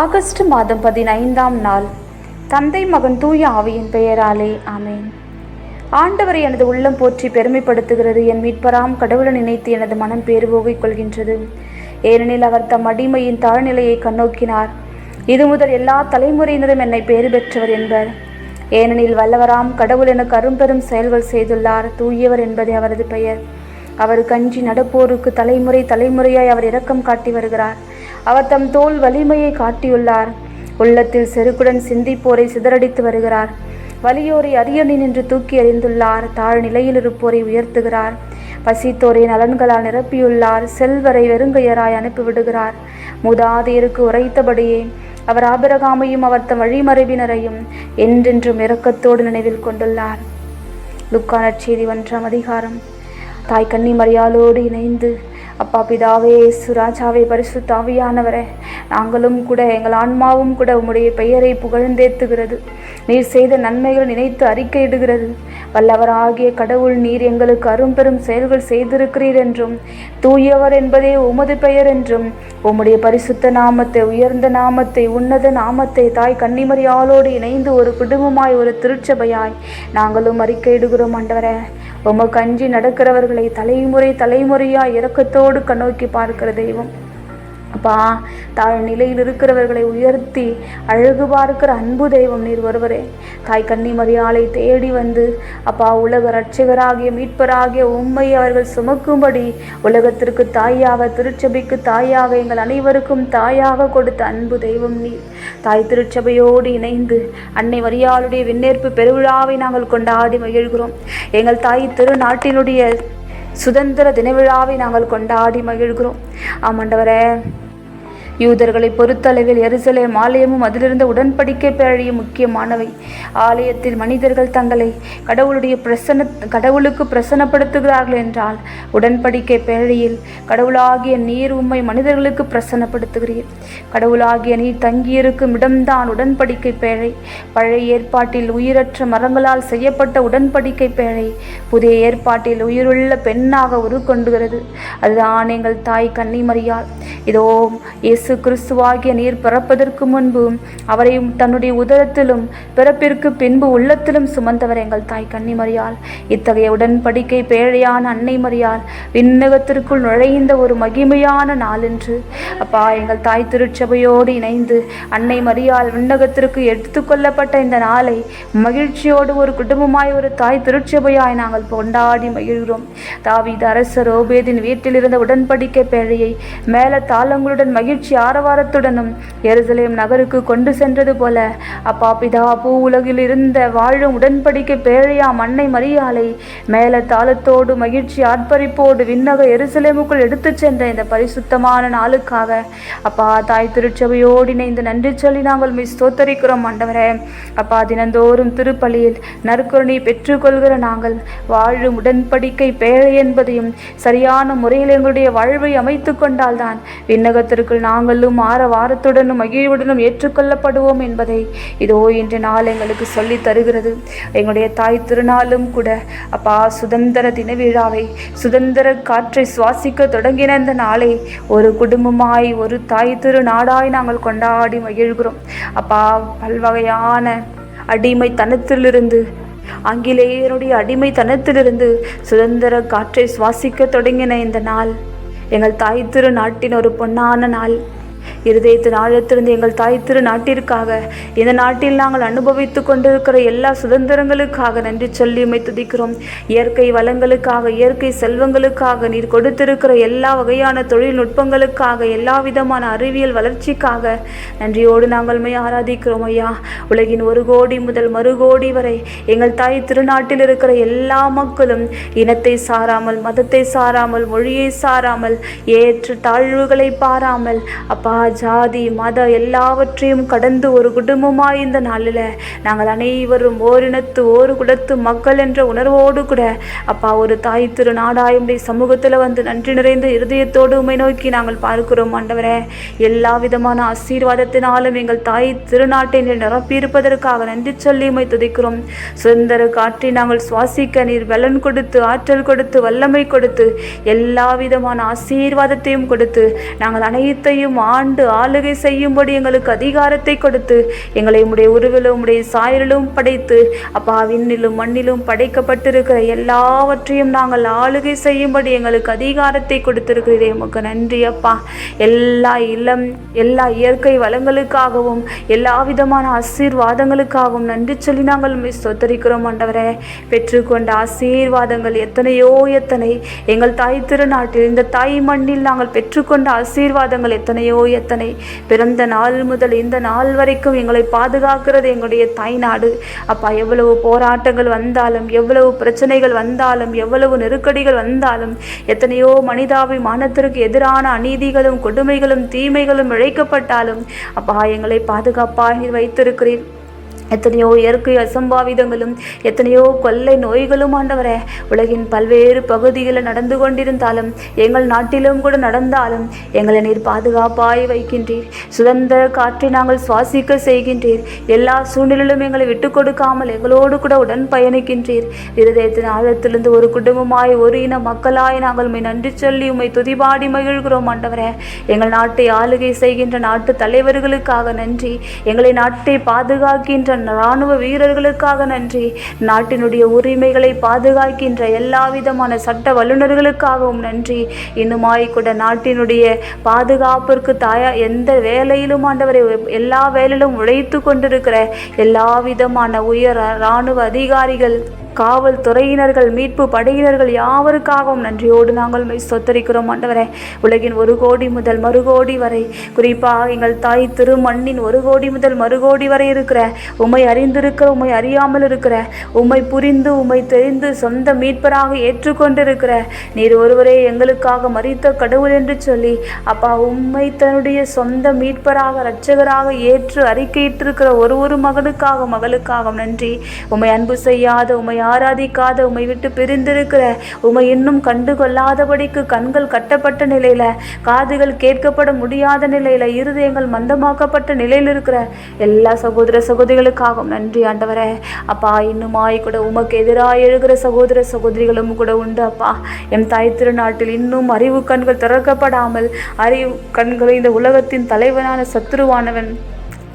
August மாதம் பதினைந்தாம் நாள். தந்தை மகன் தூய ஆவியின் பெயராலே ஆமேன். ஆண்டவரை எனது உள்ளம் போற்றி பெருமைப்படுத்துகிறது. என் மீட்பராம் கடவுளை நினைத்து எனது மனம் பேருவோகை கொள்கின்றது. ஏனெனில் அவர் தம் அடிமையின் தாழ்நிலையை கண்ணோக்கினார். இது முதல் எல்லா தலைமுறையினரும் என்னை பேறு பெற்றவர் என்பர். ஏனெனில் வல்லவராம் கடவுள் எனக்கு அரும்பெரும் செயல்கள் செய்துள்ளார். தூயவர் என்பதே அவரது பெயர். அவர் கஞ்சி நடப்போருக்கு தலைமுறை தலைமுறையாய் அவர் இரக்கம் காட்டி வருகிறார். அவர் தம் தோல் வலிமையை காட்டியுள்ளார். உள்ளத்தில் செருக்குடன் சிந்திப்போரை சிதறடித்து வருகிறார். வலியோரை அரியணை நின்று தூக்கி எறிந்துள்ளார். தாழ் நிலையில் இருப்போரை உயர்த்துகிறார். பசித்தோரை நலன்களால் நிரப்பியுள்ளார். செல்வரை வெறுங்கையராய் அனுப்பிவிடுகிறார். முதாதையருக்கு உரைத்தபடியே அவர் ஆபிரகாமையும் அவர் தம் வழிமறைவினரையும் என்றென்றும் இரக்கத்தோடு நினைவில் கொண்டுள்ளார். லுக்கான செய்தி ஒன்றாம் அதிகாரம். தாய் கன்னி மரியாளோடு இணைந்து அப்பா பிதாவே சுராஜாவே பரிசுத்தாவியானவரே நாங்களும் கூட எங்கள் ஆன்மாவும் கூட உம்முடைய பெயரை புகழ்ந்தேத்துகிறது. நீர் செய்த நன்மைகள் நினைத்து அறிக்கையிடுகிறது. வல்லவராகிய கடவுள் நீர் எங்களுக்கு அரும்பெரும் செயல்கள் செய்திருக்கிறீர் என்றும் தூயவர் என்பதே உமது பெயர் என்றும் உம்முடைய பரிசுத்த நாமத்தை உயர்ந்த நாமத்தை உன்னத நாமத்தை தாய் கன்னிமரியாளோடு இணைந்து ஒரு குடும்பமாய் ஒரு திருச்சபையாய் நாங்களும் அறிக்கையிடுகிறோம் ஆண்டவரே. உமக்கு அஞ்சி நடக்கிறவர்களை தலைமுறை தலைமுறையா இரக்கத்தோடு கண்ணோக்கி பார்க்கிற தெய்வம். அப்பா தாழ் நிலையில் இருக்கிறவர்களை உயர்த்தி அழகு பார்க்கிற அன்பு தெய்வம் நீர் ஒருவரே. தாய் கன்னி மரியாளை தேடி வந்து அப்பா உலக ரட்சகராகிய மீட்பராகிய உண்மை அவர்கள் சுமக்கும்படி உலகத்திற்கு தாயாக திருச்சபைக்கு தாயாக எங்கள் அனைவருக்கும் தாயாக கொடுத்த அன்பு தெய்வம் நீர். தாய் திருச்சபையோடு இணைந்து அன்னை மரியாளுடைய விண்ணேற்பு பெருவிழாவை நாங்கள் கொண்டாடி மகிழ்கிறோம். எங்கள் தாய் திருநாட்டினுடைய சுதந்திர தினவிழாவை நாங்கள் கொண்டாடி மகிழ்கிறோம். ஆமாண்டவரே யூதர்களை பொறுத்தளவில் எருசலேம் ஆலயமும் அதிலிருந்த உடன்படிக்கை பேழையும் முக்கியமானவை. ஆலயத்தில் மனிதர்கள் தங்களை கடவுளுடைய பிரசன கடவுளுக்கு பிரசனப்படுத்துகிறார்கள் என்றால் உடன்படிக்கை பேழையில் கடவுளாகிய நீர் உம்மை மனிதர்களுக்கு பிரசனப்படுத்துகிறீர் கடவுளாகிய நீர் தங்கியிருக்கும் இடம்தான் உடன்படிக்கை பேழை. பழைய ஏற்பாட்டில் உயிரற்ற மரங்களால் செய்யப்பட்ட உடன்படிக்கை பேழை புதிய ஏற்பாட்டில் உயிருள்ள பெண்ணாக உருக்கொண்டுகிறது. அதுதான் எங்கள் தாய் கன்னிமரியால் இதோ இயேசு கிறிஸ்துவாகிய நீர் பிறப்பதற்கு முன்பு அவரையும் தன்னுடைய உதரத்திலும் பிறப்பிற்கு பின்பு உள்ளத்திலும் சுமந்தவர் எங்கள் தாய் கன்னிமரியால் இத்தகைய உடன்படிக்கை பேழையான அன்னை மரியால் விண்ணகத்திற்குள் நுழைந்த ஒரு மகிமையான நாளென்று. அப்பா எங்கள் தாய் திருச்சபையோடு இணைந்து அன்னை மரியால் விண்ணகத்திற்கு எடுத்துக்கொள்ளப்பட்ட இந்த நாளை மகிழ்ச்சியோடு ஒரு குடும்பமாய் ஒரு தாய் திருச்சபையாய் நாங்கள் கொண்டாடி மகிழ்கிறோம். தாவித அரசர் ஓபேதின் வீட்டில் இருந்த உடன்படிக்கை பேழையை மேல தாளங்களுடன் மகிழ்ச்சி ஆரவாரத்துடனும் எருசலேம் நகருக்கு கொண்டு சென்றது போல அப்பா பிதா பூ உலகில் இருந்த வாழும் உடன்படிக்கை பேழையாம் அன்னை மரியாலை மேல தாளத்தோடு மகிழ்ச்சி ஆர்ப்பரிப்போடு விண்ணக எருசலேமுக்குள் எடுத்துச் சென்ற இந்த பரிசுத்தமான நாளுக்காக அப்பா தாய் திருச்சபையோடு இணைந்து நன்றி சொல்லி நாங்கள் மிஸ் ஸ்தோத்தரிக்கிறோம் ஆண்டவரே. அப்பா தினந்தோறும் திருப்பலியில் நற்கருணை பெற்றுக்கொள்கிற நாங்கள் வாழும் உடன்படிக்கை பேழை என்பதையும் சரியான முறையில் எங்களுடைய வாழ்வை அமைத்து கொண்டால்தான் விண்ணகத்திற்குள் நாங்கள் நாங்களும் ஆற வாரத்துடனும் மகிழ்வுடனும் ஏற்றுக்கொள்ளப்படுவோம் என்பதை இதோ இன்று நாள் எங்களுக்கு சொல்லி தருகிறது. எங்களுடைய தாய் திருநாளும் கூட அப்பா சுதந்திர தின விழாவை சுதந்திர காற்றை சுவாசிக்க தொடங்கின இந்த நாளை ஒரு குடும்பமாய் ஒரு தாய் திருநாடாய் நாங்கள் கொண்டாடி மகிழ்கிறோம். அப்பா பல்வகையான அடிமைத்தனத்திலிருந்து ஆங்கிலேயருடைய அடிமைத்தனத்திலிருந்து சுதந்திர காற்றை சுவாசிக்க தொடங்கின இந்த நாள் எங்கள் தாய் திரு நாட்டின் ஒரு பொன்னான நாள். இருதயத்தின் ஆழத்திலிருந்து எங்கள் தாய் திரு நாட்டிற்காக இந்த நாட்டில் நாங்கள் அனுபவித்து கொண்டிருக்கிற எல்லா சுதந்திரங்களுக்காக நன்றி சொல்லி துதிக்கிறோம். இயற்கை வளங்களுக்காக இயற்கை செல்வங்களுக்காக நீர் கொடுத்திருக்கிற எல்லா வகையான தொழில்நுட்பங்களுக்காக எல்லா விதமான அறிவியல் வளர்ச்சிக்காக நன்றியோடு நாங்கள் மை ஆராதிக்கிறோம் ஐயா. உலகின் ஒரு கோடி முதல் மறு கோடி வரை எங்கள் தாய் திருநாட்டில் இருக்கிற எல்லா மக்களும் இனத்தை சாராமல் மதத்தை சாராமல் மொழியை சாராமல் ஏற்று தாழ்வுகளை பாராமல் அப்பா ஜாதி மத எல்லாவற்றையும் கடந்து ஒரு குடும்பமாய் இந்த நாளில் நாங்கள் அனைவரும் ஓரினத்து ஓரு குலத்து மக்கள் என்ற உணர்வோடு கூட அப்பா ஒரு தாய் திரு நாடாயுடைய சமூகத்தில் வந்து நன்றி நிறைந்த இருதயத்தோடு உமை நோக்கி நாங்கள் பார்க்கிறோம் ஆண்டவரே. எல்லா விதமான ஆசீர்வாதத்தினாலும் எங்கள் தாய் திருநாட்டை நிரப்பியிருப்பதற்காக நன்றி சொல்லி உமை துதிக்கிறோம். சுதந்திர காற்றை நாங்கள் சுவாசிக்க நீர் பலன் கொடுத்து ஆற்றல் கொடுத்து வல்லமை கொடுத்து எல்லா விதமான ஆசீர்வாதத்தையும் கொடுத்து நாங்கள் அனைத்தையும் ஆண் ஆண்டு ஆளுகை செய்யும்படி எங்களுக்கு அதிகாரத்தை கொடுத்து எங்களை உம்முடைய உருவிலும் உம்முடைய சாயலிலும் படைத்து அப்பா விண்ணிலும் மண்ணிலும் படைக்கப்பட்டிருக்கிற எல்லாவற்றையும் நாங்கள் ஆளுகை செய்யும்படி எங்களுக்கு அதிகாரத்தை கொடுத்திருக்கிறதே உமக்கு நன்றி அப்பா. எல்லா இளம் எல்லா இயற்கை வளங்களுக்காகவும் எல்லா விதமான ஆசீர்வாதங்களுக்காகவும் நன்றி சொல்லி நாங்கள் உம்மை ஸ்தோத்தரிக்கிறோம் ஆண்டவரே. பெற்றுக்கொண்ட ஆசீர்வாதங்கள் எத்தனையோ எத்தனை. எங்கள் தாய் திருநாட்டில் இந்த தாய் மண்ணில் நாங்கள் பெற்றுக்கொண்ட ஆசீர்வாதங்கள் எத்தனையோ எத்தனை? பிறந்த நாள் முதல் இந்த நாள் வரைக்கும் எங்களை பாதுகாக்கிறது எங்களுடைய தாய்நாடு. அப்பா எவ்வளவு போராட்டங்கள் வந்தாலும் எவ்வளவு பிரச்சனைகள் வந்தாலும் எவ்வளவு நெருக்கடிகள் வந்தாலும் எத்தனையோ மனிதாபிமானத்திற்கு எதிரான அநீதிகளும் கொடுமைகளும் தீமைகளும் இழைக்கப்பட்டாலும் அப்பா எங்களை பாதுகாப்பாக வைத்திருக்கிறீர். எத்தனையோ இயற்கை அசம்பாவிதங்களும் எத்தனையோ கொள்ளை நோய்களும் ஆண்டவரே உலகின் பல்வேறு பகுதிகளில் நடந்து கொண்டிருந்தாலும் எங்கள் நாட்டிலும் கூட நடந்தாலும் எங்களை நீர் பாதுகாப்பாய் வைக்கின்றீர். சுதந்திர காற்றை நாங்கள் சுவாசிக்க செய்கின்றீர். எல்லா சூழ்நிலையிலும் எங்களை விட்டு கொடுக்காமல் எங்களோடு கூட உடன் பயணிக்கின்றீர். இருதயத்தின் ஆழத்திலிருந்து ஒரு குடும்பமாய் ஒரு இன மக்களாய் நாங்கள் உம்மை நன்றி சொல்லி உம்மை துதிபாடி மகிழ்கிறோம் ஆண்டவரே. எங்கள் நாட்டை ஆளுகை செய்கின்ற நாட்டு தலைவர்களுக்காக நன்றி. எங்களை நாட்டை பாதுகாக்கின்ற இராணுவ வீரர்களுக்காக நன்றி. நாட்டினுடைய உரிமைகளை பாதுகாக்கின்ற எல்லா விதமான சட்ட வல்லுநர்களுக்காகவும் நன்றி. இன்னுமாய் கூட நாட்டினுடைய பாதுகாப்பிற்கு தாயா எந்த வேலையிலும் ஆண்டவரை எல்லா வேலையிலும் உழைத்து கொண்டிருக்கிற எல்லா விதமான உயர் இராணுவ அதிகாரிகள் காவல்துறையினர்கள் மீட்பு படையினர்கள் யாவருக்காகவும் நன்றியோடு நாங்கள் சொத்தரிக்கிறோம். ஆண்டவரே உலகின் ஒரு கோடி முதல் மறுகோடி வரை குறிப்பாக எங்கள் தாய் திருமண்ணின் ஒரு கோடி முதல் மறுகோடி வரை இருக்கிற உம்மை அறிந்திருக்கிற உம்மை அறியாமல் இருக்கிற உம்மை புரிந்து உம்மை தெரிந்து சொந்த மீட்பராக ஏற்றுக்கொண்டிருக்கிற நீர் ஒருவரே எங்களுக்காக மறித்த கடவுள் என்று சொல்லி அப்பா உம்மை தன்னுடைய சொந்த மீட்பராக இரட்சகராக ஏற்று அறிக்கையிட்டிருக்கிற ஒரு ஒரு மகனுக்காக மகளுக்காக நன்றி. உம்மை அன்பு செய்யாத உம்மை ஆராதிக்காத உம்மை விட்டு பிரிந்திருக்கிற உம்மை இன்னும் கண்டு கொள்ளாதபடிக்கு கண்கள் கட்டப்பட்ட நிலையில காதுகள் கேட்கப்பட முடியாத நிலையில இருதயங்கள் மந்தமாக்கப்பட்ட நிலையில் இருக்கிற எல்லா சகோதர சகோதரிகளுக்காகவும் நன்றி ஆண்டவரே. அப்பா இன்னுமாய் கூட உமக்கு எதிராக எழுகிற சகோதர சகோதரிகளும் கூட உண்டு அப்பா. என் தாய் திருநாட்டில் இன்னும் அறிவு கண்கள் திறக்கப்படாமல் அறிவு கண்களை இந்த உலகத்தின் தலைவனான சத்துருவானவன்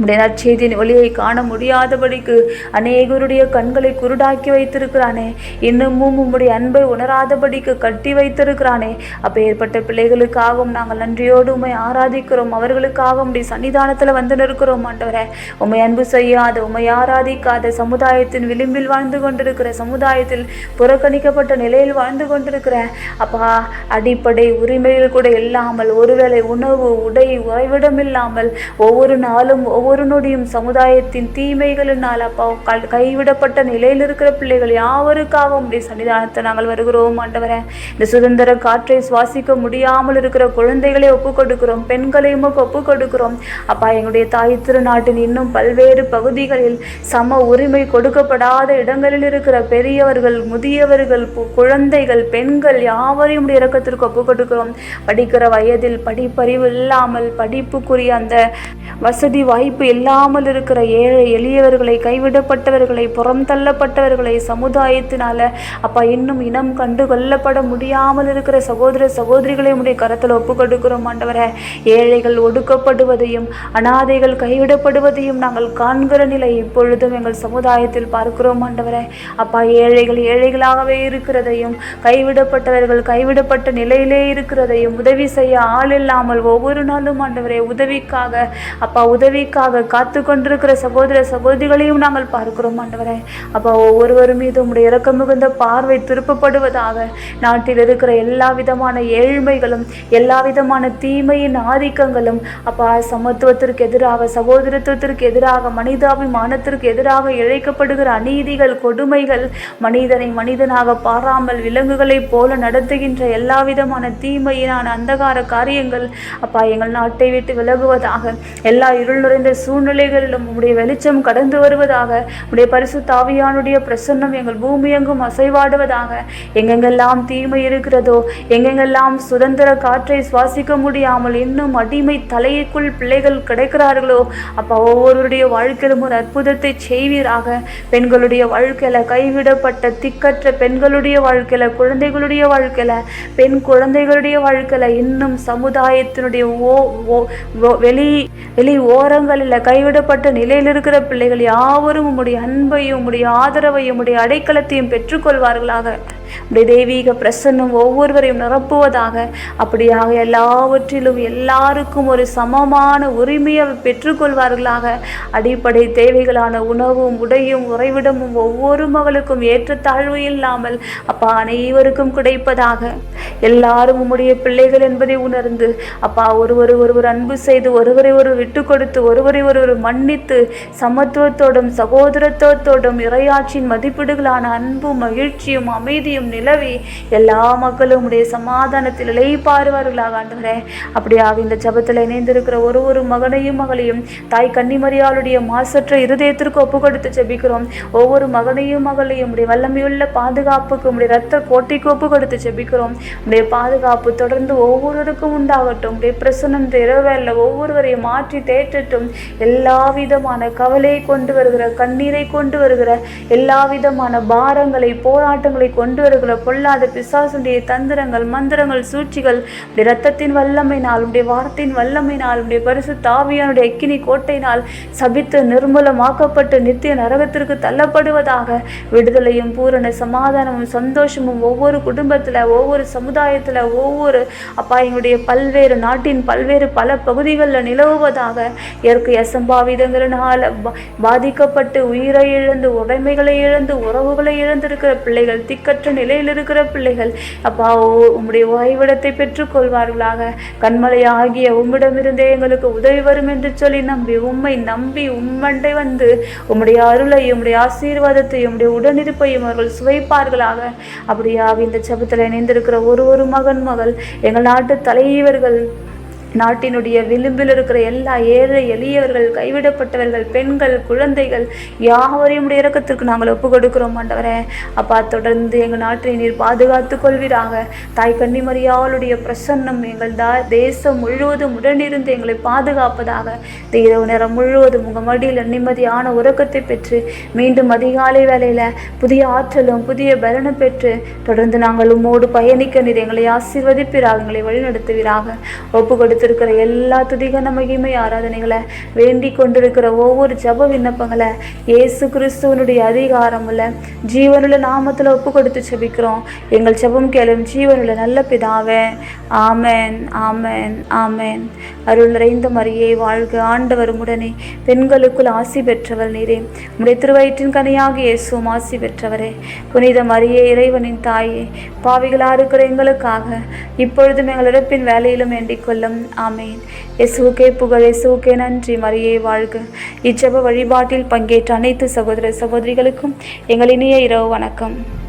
உடைய நற்செய்தியின் ஒளியை காண முடியாதபடிக்கு அநேகருடைய கண்களை குருடாக்கி வைத்திருக்கிறானே. இன்னமும் உம்முடைய அன்பை உணராதபடிக்கு கட்டி வைத்திருக்கிறானே. அப்பேற்பட்ட பிள்ளைகளுக்காகவும் நாங்கள் நன்றியோடு உண்மை ஆராதிக்கிறோம். அவர்களுக்காக உடைய சன்னிதானத்தில் வந்து நிற்கிறோம் ஆண்டவரே. உம்மை அன்பு செய்யாத உம்மை ஆராதிக்காத சமுதாயத்தின் விளிம்பில் வாழ்ந்து கொண்டிருக்கிற சமுதாயத்தில் புறக்கணிக்கப்பட்ட நிலையில் வாழ்ந்து கொண்டிருக்கிற அப்பா அடிப்படை உரிமைகள் கூட இல்லாமல் ஒருவேளை உணவு உடை உறைவிடம் இல்லாமல் ஒவ்வொரு நாளும் ஒவ்வொரு நொடியும் சமுதாயத்தின் தீமைகளினால் அப்பா கல் கைவிடப்பட்ட நிலையில் இருக்கிற பிள்ளைகள் யாவருக்காக உடைய சன்னிதானத்தை நாங்கள் வருகிறோம் ஆண்டவரே. இந்த சுதந்திர காற்றை சுவாசிக்க முடியாமல் இருக்கிற குழந்தைகளை ஒப்புக் கொடுக்கிறோம் பெண்களையும் ஒப்புக் கொடுக்கிறோம் அப்பா எங்களுடைய தாய் திருநாட்டின் இன்னும் பல்வேறு பகுதிகளில் சம உரிமை கொடுக்கப்படாத இடங்களில் இருக்கிற பெரியவர்கள் முதியவர்கள் பு- குழந்தைகள் பெண்கள் யாவரையும் உடைய இறக்கத்திற்கு ஒப்புக் கொடுக்கிறோம் படிக்கிற வயதில் படிப்பறிவு இல்லாமல் படிப்புக்குரிய அந்த வசதி வாய்ப்பு இல்லாமல் இருக்கிற ஏழை எளியவர்களை கைவிடப்பட்டவர்களை புறம் தள்ளப்பட்டவர்களை சமுதாயத்தினால அப்பா இன்னும் இனம் கண்டு கொள்ளப்பட முடியாமல் இருக்கிற சகோதர சகோதரிகளை உடைய கரத்தில் ஒப்பு கொடுக்கிறோம் ஆண்டவரே. ஏழைகள் ஒடுக்கப்படுவதையும் அனாதைகள் கைவிடப்படுவதையும் நாங்கள் காண்கிற நிலை இப்பொழுதும் எங்கள் சமுதாயத்தில் பார்க்கிறோம் ஆண்டவரே. அப்பா ஏழைகள் ஏழைகளாகவே இருக்கிறதையும் கைவிடப்பட்டவர்கள் கைவிடப்பட்ட நிலையிலே இருக்கிறதையும் உதவி செய்ய ஆள் இல்லாமல் ஒவ்வொரு நாளும் ஆண்டவரே உதவிக்காக அப்பா உதவிக்காக காத்து கொண்டிருக்கிற சகோதர சகோதரிகளையும் நாங்கள் பார்க்கிறோம் ஆண்டவரே. அப்போ ஒவ்வொருவரும் மீது உங்களுடைய இறக்கம் மிகுந்த பார்வை திருப்பப்படுவதாக நாட்டில் இருக்கிற எல்லா விதமான ஏழ்மைகளும் எல்லா விதமான தீமையின் ஆதிக்கங்களும் அப்பா சமத்துவத்திற்கு எதிராக சகோதரத்துவத்திற்கு எதிராக மனிதாபிமானத்திற்கு எதிராக இழைக்கப்படுகிற அநீதிகள் கொடுமைகள் மனிதனை மனிதனாக பாராமல் விலங்குகளைப் போல நடத்துகின்ற எல்லா விதமான தீமையினான அந்தகார காரியங்கள் அப்பா எங்கள் நாட்டை விட்டு விலகுவதாக எல்லா இருள் நுழைந்த சூழ்நிலைகளிலும் உம்முடைய வெளிச்சம் கடந்து வருவதாக உடைய பரிசு தாவியானுடைய பிரசன்னம் எங்கள் பூமி எங்கும் அசைவாடுவதாக. எங்கெங்கெல்லாம் தீமை இருக்கிறதோ எங்கெங்கெல்லாம் சுதந்திர காற்றை சுவாசிக்க முடியாமல் இன்னும் அடிமை தலைக்குள் பிள்ளைகள் கிடைக்கிறார்களோ அப்போ ஒவ்வொருவருடைய வாழ்க்கையிலும் ஒரு அற்புதத்தை செய்வீராக. பெண்களுடைய வாழ்க்கையில் கைவிடப்பட்ட திக்கற்ற பெண்களுடைய வாழ்க்கையில் குழந்தைகளுடைய வாழ்க்கையில் பெண் குழந்தைகளுடைய வாழ்க்கையில் இன்னும் சமுதாயத்தினுடைய ஓ ஓ- ஓ- வெளி வெளி ஓரங்களில் கைவிடப்பட்ட நிலையில் இருக்கிற பிள்ளைகள் யாவரும் உம்முடைய அன்பையும் உம்முடைய ஆதரவையும் உம்முடைய அடைக்கலத்தையும் பெற்றுக்கொள்வார்களாக. உடைய தெய்வீக பிரசன்னம் ஒவ்வொருவரையும் நிரப்புவதாக. அப்படியாக எல்லாவற்றிலும் எல்லாருக்கும் ஒரு சமமான உரிமையை பெற்றுக்கொள்வார்களாக. அடிப்படை தேவைகளான உணவும் உடையும் உறைவிடமும் ஒவ்வொரு மகளுக்கும் ஏற்றத்தாழ்வு இல்லாமல் அப்பா அனைவருக்கும் கிடைப்பதாக. எல்லாரும் உம்முடைய பிள்ளைகள் என்பதை உணர்ந்து அப்பா ஒருவர் ஒருவர் அன்பு செய்து ஒருவரை ஒரு விட்டு கொடுத்து ஒருவரை ஒருவர் மன்னித்து சமத்துவத்தோடும் சகோதரத்துவத்தோடும் இறையாட்சியின் மதிப்பீடுகளான அன்பும் மகிழ்ச்சியும் அமைதியும் நிலவி எல்லா மக்களும் உடைய சமாதானத்தில் இளைப்பாறுவார்களாக ஆண்டவரே. அப்படியாக இந்த ஜபத்தில் இணைந்திருக்கிற ஒரு ஒரு மகனையும் மகளையும் தாய் கன்னிமரியாளுடைய மாசற்ற இருதயத்திற்கு ஒப்பு கொடுத்து ஜெபிக்கிறோம். ஒவ்வொரு மகனையும் மகளையும் உடைய வல்லமையுள்ள பாதுகாப்புக்கு உடைய ரத்த கோட்டைக்கு ஒப்பு கொடுத்து ஜெபிக்கிறோம். உடைய பாதுகாப்பு தொடர்ந்து ஒவ்வொருவருக்கும் உண்டாகட்டும். உடைய பிரசனம் இரவேல ஒவ்வொருவரையும் மாற்றி தேற்றட்டும். எல்லா விதமான கவலையை கொண்டு வருகிற கண்ணீரை கொண்டு வருகிற எல்லா விதமான பாரங்களை போராட்டங்களை கொண்டு வருகிற பொல்லாத பிசாசுடைய தந்திரங்கள் மந்திரங்கள் சூழ்ச்சிகள் உடைய ரத்தத்தின் வல்லமையினால் உடைய வார்த்தையின் வல்லமையினால் உடைய பரிசு தாவியானுடைய அக்கினி கோட்டையினால் சபித்து நிர்மூலமாக்கப்பட்டு நித்திய நரகத்திற்கு தள்ளப்படுவதாக விடுதலையும் பூரண சமாதானமும் சந்தோஷமும் ஒவ்வொரு குடும்பத்தில் ஒவ்வொரு சமுதாயத்தில் ஒவ்வொரு அப்பா எங்களுடைய பல்வேறு நாட்டின் பல்வேறு பல பகுதிகளில் நிலவுவதாக இயற்கை அசம்பாவிதங்களினால பாதிக்கப்பட்டு உயிரை இழந்து உடைமைகளை இழந்து உறவுகளை இழந்திருக்கிற பிள்ளைகள் திக்கற்ற நிலையில் இருக்கிற பிள்ளைகள் அப்பா உம்முடைய ஓய்விடத்தை பெற்றுக்கொள்வார்களாக. கண்மலை ஆகிய உம்மிடமிருந்தே எங்களுக்கு உதவி வரும் என்று சொல்லி நம்பி உம்மை நம்பி உம்மண்டை வந்து உம்முடைய அருளை உம்முடைய ஆசீர்வாதத்தையும் உம்முடைய உடனிருப்பையும் அவர்கள் சுவைப்பார்களாக. அப்படியாக இந்த ஜெபத்தில் இணைந்திருக்கிற ஒரு ஒரு மகன் மகள் எங்கள் நாட்டு தலைவர்கள் நாட்டினுடைய விளிம்பில் இருக்கிற எல்லா ஏழை எளியவர்கள் கைவிடப்பட்டவர்கள் பெண்கள் குழந்தைகள் யாவரையும் உடைய இறக்கத்திற்கு நாங்கள் ஒப்பு கொடுக்கிறோம் ஆண்டவரே. அப்பா தொடர்ந்து எங்கள் நாட்டை நீர் பாதுகாத்து கொள்வீராக. தாய் கன்னிமரியாளுடைய பிரசன்னம் எங்கள் தா தேசம் முழுவதும் உடனிருந்து எங்களை பாதுகாப்பதாக. இரவு நேரம் முழுவதும் உங்கள் மடியில் நிம்மதியான உறக்கத்தை பெற்று மீண்டும் அதிகாலை வேளையில் புதிய ஆற்றலும் புதிய பலனும் பெற்று தொடர்ந்து நாங்கள் உம்மோடு பயணிக்க நீர் எங்களை ஆசீர்வதிப்பீராக எங்களை வழிநடத்துவீராக. ஒப்பு கொடுத்திருக்கிற எல்லா துதிகன மகிமை ஆராதனைகளை வேண்டி கொண்டிருக்கிற ஒவ்வொரு ஜப விண்ணப்பங்களை இயேசு கிறிஸ்துவனுடைய அதிகாரமுள்ள ஜீவனுள்ள நாமத்தில் ஒப்பு கொடுத்து செபிக்கிறோம் எங்கள் ஜெபம் கேளும் ஜீவனுள்ள நல்ல பிதாவே ஆமேன் ஆமேன் ஆமேன். அருள் நிறைந்த மரியே வாழ்க ஆண்டவர் உடனே பெண்களுக்குள் ஆசி பெற்றவர் நீரே. உடைய திருவயிற்றின் கனியாக இயேசுவும் ஆசி பெற்றவரே. புனித மரியே இறைவனின் தாயே பாவிகளாக இருக்கிற எங்களுக்காக இப்பொழுதும் எங்கள் இறப்பின் வேலையிலும் வேண்டிக் கொள்ளும் ஆமேன். எசுவுக்கே புகழ் எசுவுக்கே நன்றி. மரியே வாழ்க. இச்சப வழிபாட்டில் பங்கேற்ற அனைத்து சகோதர சகோதரிகளுக்கும் எங்கள் இனிய இரவு வணக்கம்.